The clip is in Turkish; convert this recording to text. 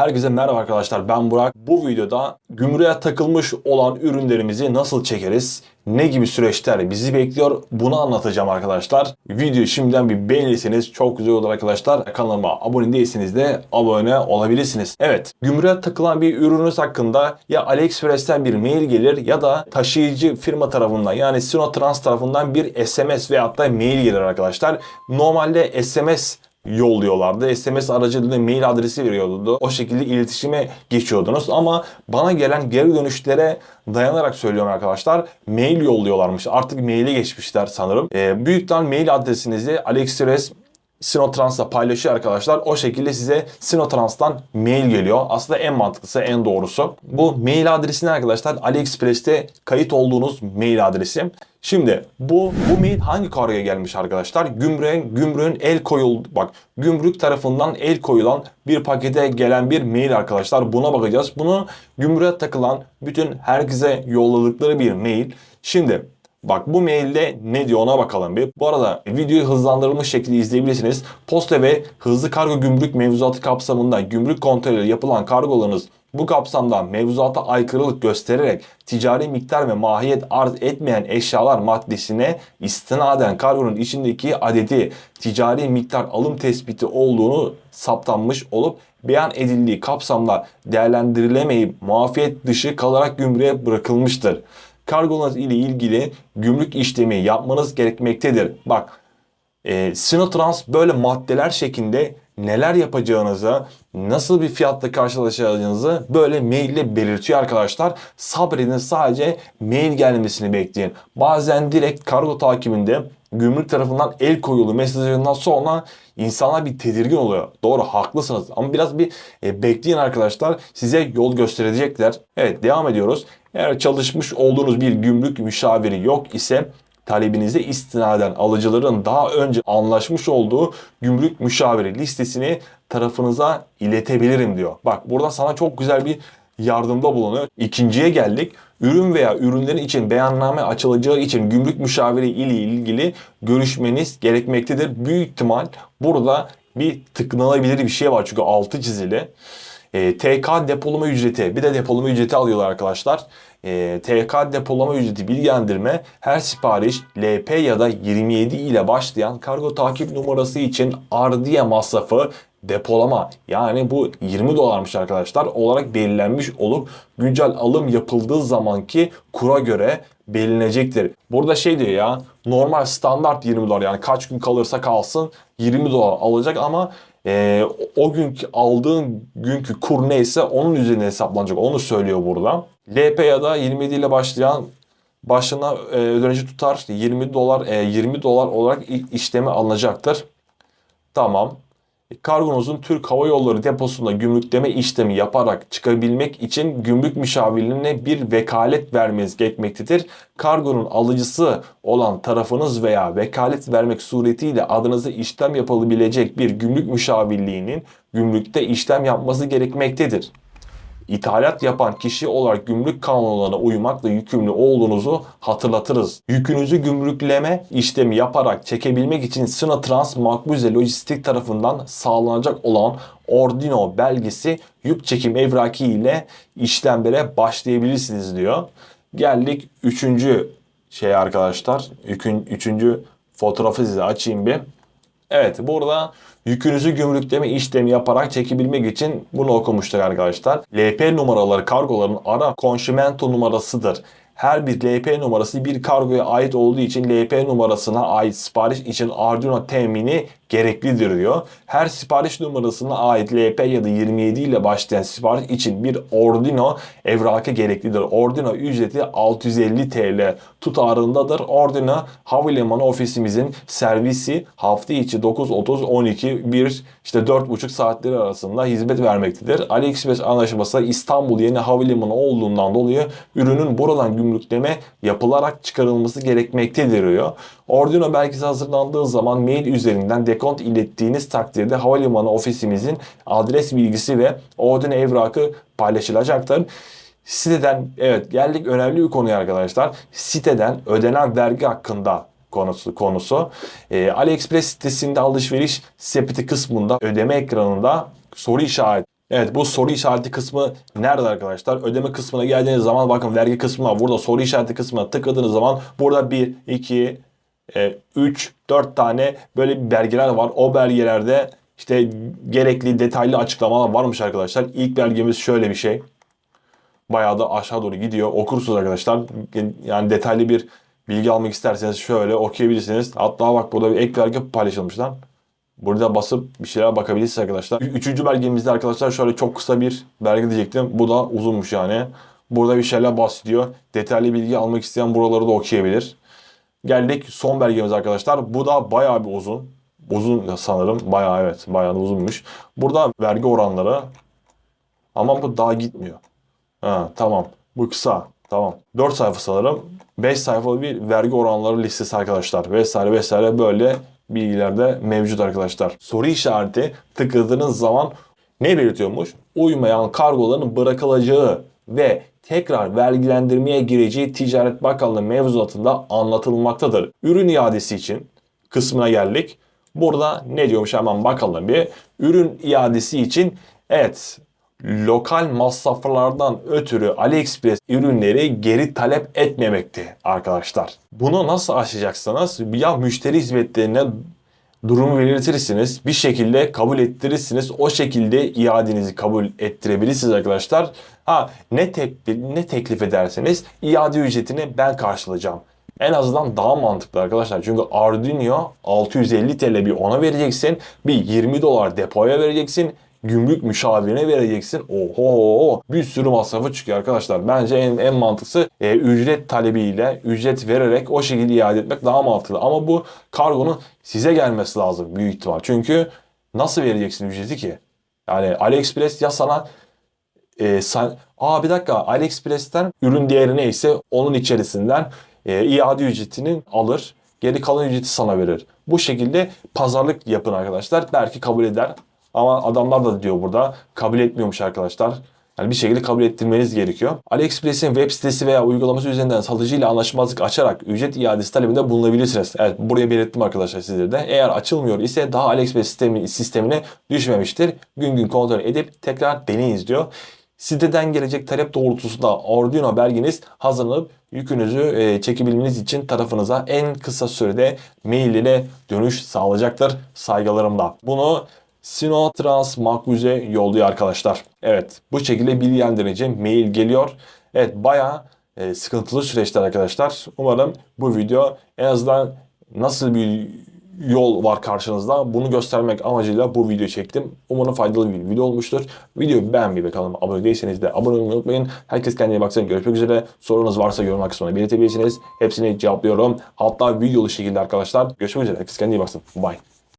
Herkese merhaba arkadaşlar ben Burak. Bu videoda gümrüğe takılmış olan ürünlerimizi nasıl çekeriz? Ne gibi süreçler bizi bekliyor? Bunu anlatacağım arkadaşlar. Videoyu şimdiden bir beğenirseniz çok güzel olur arkadaşlar. Kanalıma abone değilseniz de abone olabilirsiniz. Evet, gümrüğe takılan bir ürününüz hakkında ya AliExpress'ten bir mail gelir ya da taşıyıcı firma tarafından yani Sinotrans tarafından bir SMS veyahut da mail gelir arkadaşlar. Normalde SMS yolluyorlardı. SMS aracılığıyla mail adresi veriyordu. O şekilde iletişime geçiyordunuz ama bana gelen geri dönüşlere dayanarak söylüyorum arkadaşlar. Mail yolluyorlarmış. Artık maile geçmişler sanırım. Ee, büyükten mail adresinizi AliExpress Sinotrans'la paylaşıyor arkadaşlar. O şekilde size Sinotrans'tan mail geliyor. Aslında en mantıklısı, en doğrusu. Bu mail adresini arkadaşlar AliExpress'te kayıt olduğunuz mail adresi. Şimdi bu bu mail hangi kargoya gelmiş arkadaşlar? Gümrüğün, gümrüğün el koyul bak gümrük tarafından el koyulan bir pakete gelen bir mail arkadaşlar. Buna bakacağız. Bunu gümrüğe takılan bütün herkese yolladıkları bir mail. Şimdi Bak bu mailde ne diyor ona bakalım bir. Bu arada videoyu hızlandırılmış şekilde izleyebilirsiniz. Posta ve hızlı kargo gümrük mevzuatı kapsamında gümrük kontrolü yapılan kargolarınız bu kapsamda mevzuata aykırılık göstererek ticari miktar ve mahiyet arz etmeyen eşyalar maddesine istinaden kargonun içindeki adeti ticari miktar alım tespiti olduğunu saptanmış olup beyan edildiği kapsamda değerlendirilemeyip muafiyet dışı kalarak gümrüğe bırakılmıştır kargonuz ile ilgili gümrük işlemi yapmanız gerekmektedir. Bak e, Sinotrans böyle maddeler şeklinde neler yapacağınızı, nasıl bir fiyatla karşılaşacağınızı böyle maille belirtiyor arkadaşlar. Sabredin sadece mail gelmesini bekleyin. Bazen direkt kargo takibinde gümrük tarafından el koyulu mesajından sonra insanlar bir tedirgin oluyor. Doğru haklısınız ama biraz bir e, bekleyin arkadaşlar. Size yol gösterecekler. Evet devam ediyoruz. Eğer çalışmış olduğunuz bir gümrük müşaviri yok ise talebinize istinaden alıcıların daha önce anlaşmış olduğu gümrük müşaviri listesini tarafınıza iletebilirim diyor. Bak burada sana çok güzel bir yardımda bulunuyor. İkinciye geldik. Ürün veya ürünlerin için beyanname açılacağı için gümrük müşaviri ile ilgili görüşmeniz gerekmektedir. Büyük ihtimal burada bir tıklanabilir bir şey var çünkü altı çizili. E, TK depolama ücreti bir de depolama ücreti alıyorlar arkadaşlar. E, TK depolama ücreti bilgilendirme her sipariş LP ya da 27 ile başlayan kargo takip numarası için ardiye masrafı depolama yani bu 20 dolarmış arkadaşlar olarak belirlenmiş olup güncel alım yapıldığı zamanki kura göre belirlenecektir. Burada şey diyor ya normal standart 20 dolar yani kaç gün kalırsa kalsın 20 dolar alacak ama e, o günkü aldığın günkü kur neyse onun üzerine hesaplanacak. Onu söylüyor burada. LP ya da 27 ile başlayan başına e, ödeneci tutar 20 dolar e, 20 dolar olarak işleme alınacaktır. Tamam. Kargonuzun Türk Hava Yolları deposunda gümrükleme işlemi yaparak çıkabilmek için gümrük müşavirliğine bir vekalet vermeniz gerekmektedir. Kargonun alıcısı olan tarafınız veya vekalet vermek suretiyle adınıza işlem yapılabilecek bir gümrük müşavirliğinin gümrükte işlem yapması gerekmektedir ithalat yapan kişi olarak gümrük kanunlarına uymakla yükümlü olduğunuzu hatırlatırız. Yükünüzü gümrükleme işlemi yaparak çekebilmek için Sinatrans Makbuze Lojistik tarafından sağlanacak olan Ordino belgesi yük çekim evraki ile işlemlere başlayabilirsiniz diyor. Geldik üçüncü şey arkadaşlar. Üçüncü fotoğrafı size açayım bir. Evet burada yükünüzü gümrükleme işlemi yaparak çekebilmek için bunu okumuştuk arkadaşlar. LP numaraları kargoların ara konşimento numarasıdır her bir LP numarası bir kargoya ait olduğu için LP numarasına ait sipariş için Arduino temini gereklidir diyor. Her sipariş numarasına ait LP ya da 27 ile başlayan sipariş için bir Arduino evrakı gereklidir. Arduino ücreti 650 TL tutarındadır. Arduino havalimanı ofisimizin servisi hafta içi 9.30-12 bir işte 4.5 saatleri arasında hizmet vermektedir. AliExpress anlaşması İstanbul yeni havalimanı olduğundan dolayı ürünün buradan gümrükleme yapılarak çıkarılması gerekmektedir diyor. Arduino belgesi hazırlandığı zaman mail üzerinden dekont ilettiğiniz takdirde havalimanı ofisimizin adres bilgisi ve Arduino evrakı paylaşılacaktır. Siteden evet geldik önemli bir konuya arkadaşlar. Siteden ödenen vergi hakkında konusu konusu. Ee, AliExpress sitesinde alışveriş sepeti kısmında ödeme ekranında soru işareti Evet bu soru işareti kısmı nerede arkadaşlar? Ödeme kısmına geldiğiniz zaman bakın vergi kısmı var. Burada soru işareti kısmına tıkladığınız zaman burada 1, 2, 3, 4 tane böyle belgeler var. O belgelerde işte gerekli detaylı açıklamalar varmış arkadaşlar. İlk belgemiz şöyle bir şey. Bayağı da aşağı doğru gidiyor. Okursunuz arkadaşlar. Yani detaylı bir bilgi almak isterseniz şöyle okuyabilirsiniz. Hatta bak burada bir ek vergi paylaşılmış lan. Burada basıp bir şeyler bakabilirsiniz arkadaşlar. Üçüncü belgemizde arkadaşlar şöyle çok kısa bir belge diyecektim. Bu da uzunmuş yani. Burada bir şeyler bahsediyor. Detaylı bilgi almak isteyen buraları da okuyabilir. Geldik son belgemiz arkadaşlar. Bu da bayağı bir uzun. Uzun sanırım. Bayağı evet. Bayağı da uzunmuş. Burada vergi oranları. Ama bu daha gitmiyor. Ha, tamam. Bu kısa. Tamam. 4 sayfa sanırım. 5 sayfalı bir vergi oranları listesi arkadaşlar. Vesaire vesaire böyle bilgiler de mevcut arkadaşlar. Soru işareti tıkladığınız zaman ne belirtiyormuş? Uymayan kargoların bırakılacağı ve tekrar vergilendirmeye gireceği Ticaret Bakanlığı mevzuatında anlatılmaktadır. Ürün iadesi için kısmına geldik. Burada ne diyormuş hemen bakalım bir. Ürün iadesi için evet lokal masraflardan ötürü AliExpress ürünleri geri talep etmemekte arkadaşlar. Bunu nasıl aşacaksınız? Ya müşteri hizmetlerine durumu belirtirsiniz. Bir şekilde kabul ettirirsiniz. O şekilde iadenizi kabul ettirebilirsiniz arkadaşlar. Ha ne tek ne teklif ederseniz iade ücretini ben karşılayacağım. En azından daha mantıklı arkadaşlar. Çünkü Arduino 650 TL bir ona vereceksin. Bir 20 dolar depoya vereceksin. Gümrük müşavirine vereceksin. Oho bir sürü masrafı çıkıyor arkadaşlar. Bence en, en mantıklısı e, ücret talebiyle ücret vererek o şekilde iade etmek daha mantıklı. Ama bu kargonun size gelmesi lazım büyük ihtimal. Çünkü nasıl vereceksin ücreti ki? Yani AliExpress ya sana e, sen, aa bir dakika AliExpress'ten ürün değeri neyse onun içerisinden e, iade ücretini alır. Geri kalan ücreti sana verir. Bu şekilde pazarlık yapın arkadaşlar. Belki kabul eder. Ama adamlar da diyor burada kabul etmiyormuş arkadaşlar. Yani bir şekilde kabul ettirmeniz gerekiyor. AliExpress'in web sitesi veya uygulaması üzerinden satıcıyla anlaşmazlık açarak ücret iadesi talebinde bulunabilirsiniz. Evet buraya belirttim arkadaşlar sizlere de. Eğer açılmıyor ise daha AliExpress sistemi, sistemine düşmemiştir. Gün gün kontrol edip tekrar deneyiniz diyor. Siteden gelecek talep doğrultusunda Arduino belgeniz hazırlanıp yükünüzü e, çekebilmeniz için tarafınıza en kısa sürede mail ile dönüş sağlayacaktır saygılarımla. Bunu Sinotrans Makbuze yolluyor arkadaşlar. Evet bu şekilde bilgilendirici mail geliyor. Evet bayağı e, sıkıntılı süreçler arkadaşlar. Umarım bu video en azından nasıl bir yol var karşınızda bunu göstermek amacıyla bu videoyu çektim. Umarım faydalı bir video olmuştur. Videoyu beğenmeyi ve abone değilseniz de abone olmayı unutmayın. Herkes kendine baksın. Görüşmek üzere. Sorunuz varsa yorum kısmına belirtebilirsiniz. Hepsini cevaplıyorum. Hatta videolu şekilde arkadaşlar. Görüşmek üzere. Herkes kendine baksın. Bye.